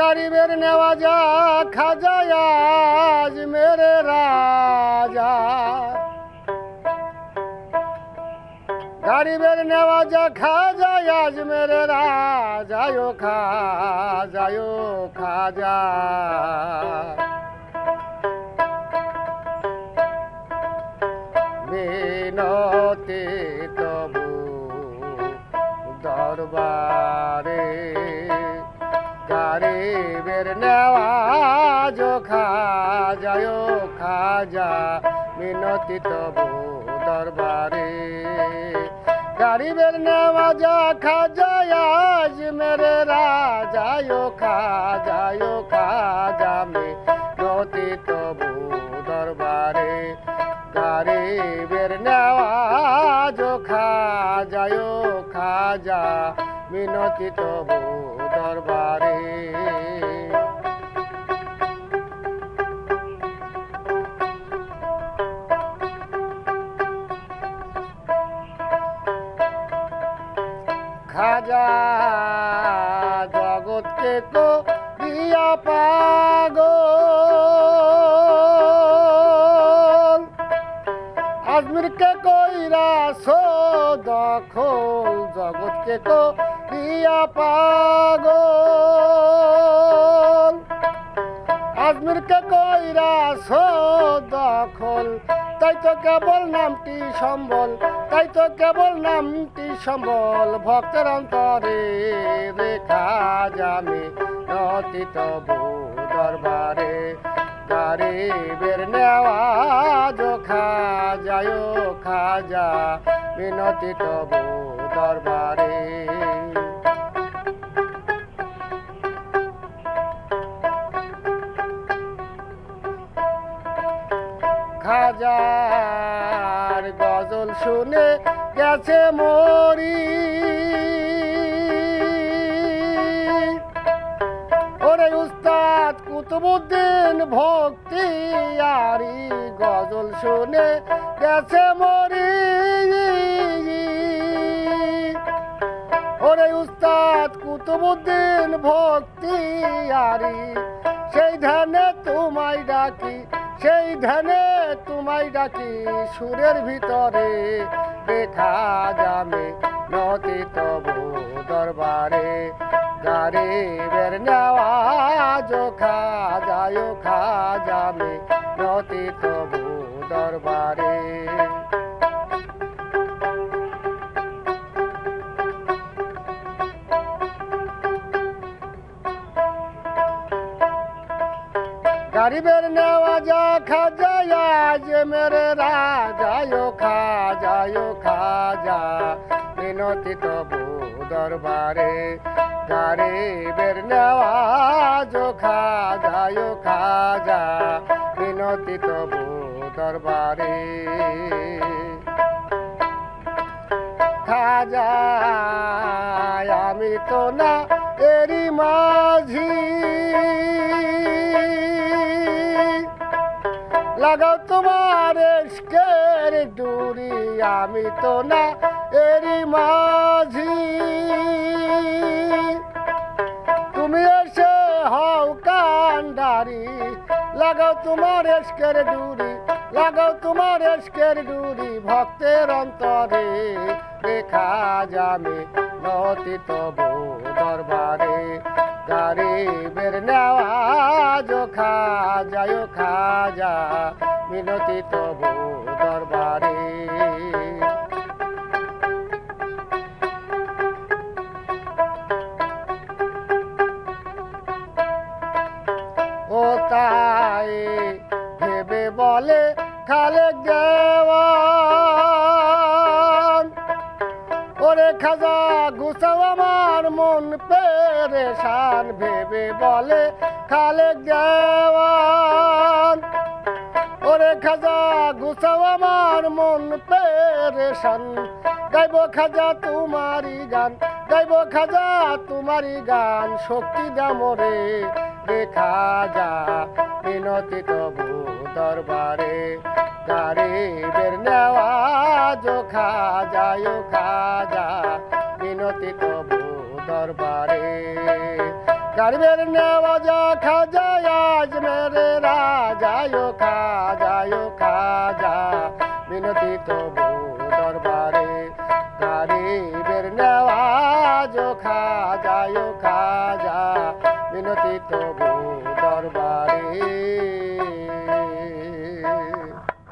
গরিবের নেওয়া যা, খাজা আজ মেরে রাজা। গরিবের নেওয়া যা, খাজা আজ মেরে রাজায় খাজায় খাজা বিনতি তবু দরবারে গরিবের নেওয়া খা যায় খাজা, মিনতি তবু দরবারে। গরিবের নেওয়া যা খাজা, আজ মেরে রাজায় খাজায় খাজা মিনতি তবু দরবারে। গরিবের নেওয়া খা যায় খাজা, মিনতি তবু খাজা জগৎকে কো দিয়া পাগল। আজমিরকে কইরা সো দখল জগৎকে কো দিয়া পাগল। আজমিরকে কইরা সো দখল তাই তো কেবল নামটি সম্বল, তাই তো কেবল নামটি সম্বল। ভক্তের অন্তরে রেখা জামে নতি তবু দরবারে গরিবের নেওয়া খা যায় খাজা মিনতি তবু দরবারে খাজার গজল শুনে গেছে মরি। ওরে উস্তাদ কুতুবুদ্দিন ভক্তি আরি, গজল শুনে গেছে মরি। ওরে উস্তাদ কুতুবুদ্দিন ভক্তি আরি, সেই ধ্যানে তোমায় ডাকি সেই ধ্যানে তোমায় ডাকি, সুরের ভিতরে দেখা যাবে। নদী তবু দরবারে গরিবের নেওয়া খা যায়, খা যাবে। নদী তবু দরবারে গরিবের নেওয়া যা খাজা, আজ মেরে রাজায় খাজায় খাজা। মিনতি তবু দরবারে গরিবের নেওয়া যো খাজায় খাজা। মিনতি তবু দরবারে খাজা আমি তো না এরি মাঝি লাগাও তোমার এসকের ডুরি আমি তো না এরি মাঝি। তুমি এসে হও কান্ডারি, লাগাও তোমার এসকের ডুরি লাগাও তোমার এসকের ডুরি ভক্তের অন্তরে দেখা যাবে নতি তবু দরবারে। গরিবের নেওয়া খা যায় খাজা, মিনতি তবু দরবারে। ও তাই ভেবে বলে খালে দেওয়ান ওরে খাজা গুছাও আমার মন পেরেশান, ভেবে বলে খালে দেওয়ান। ওরে খাজা গুছাও আমার মন পেরেশান, গাইব খাজা তোমারি গান, গাইব খাজা তোমারি গান, শক্তি দামরে দেখা যা, বিনতি তবু দরবারে গরিবের নেওয়া যো খাজায় খাজা। মিনতি তবু দরবারে। গরিবের নেওয়াজা খাজা, আজ মেরে রাজায়ো খাজায়ো খাজা বিনতি তবু দরবারে। গরিবের নেওয়াজো খাজায়ো খাজা বিনতি তবু দরবারে।